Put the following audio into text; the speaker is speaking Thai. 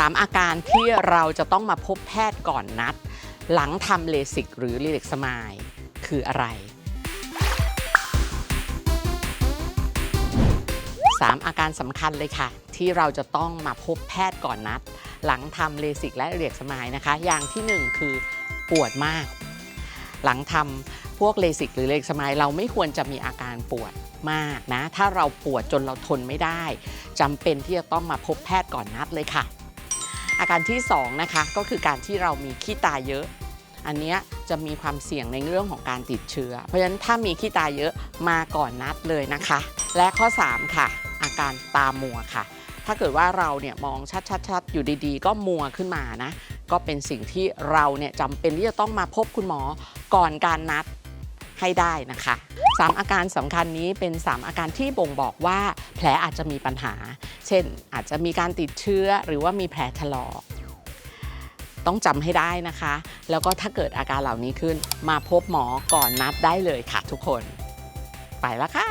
3 อาการที่เราจะต้องมาพบแพทย์ก่อนนัด หลังทำเลสิกหรือรีเล็กสมายคืออะไร 3 อาการสำคัญเลยค่ะ ที่เราจะต้องมาพบแพทย์ก่อนนัด หลังทำเลสิกและเรียกสมายนะคะ อย่างที่ 1 คือปวดมาก หลังทำพวกเลสิกหรือเลกสมายเราไม่ควรจะมีอาการปวดมากนะ ถ้าเราปวดจนเราทนไม่ได้จำเป็นที่จะต้องมาพบแพทย์ก่อนนัดเลยค่ะ อาการที่2นะคะก็คือการที่เรามีขี้ตาเยอะ อันนี้จะมีความเสี่ยงในเรื่องของการติดเชื้อ เพราะฉะนั้นถ้ามีขี้ตาเยอะมาก่อนนัดเลยนะคะ และข้อ 3 ค่ะ อาการตามัวค่ะ ถ้าเกิดว่าเราเนี่ยมองชัดๆๆอยู่ดีๆ ก็มัวขึ้นมานะก็เป็นสิ่งที่เราเนี่ยจำเป็นที่จะต้องมาพบคุณหมอก่อนการนัดให้ได้นะคะ 3 อาการสำคัญนี้เป็น 3 อาการที่บ่งบอกว่าแผลอาจจะมีปัญหา เช่น อาจจะมีการติดเชื้อหรือว่ามีแผลถลอกต้องจำให้ได้นะคะ แล้วก็ถ้าเกิดอาการเหล่านี้ขึ้น มาพบหมอก่อนนัดได้เลยค่ะทุกคน ไปละค่ะ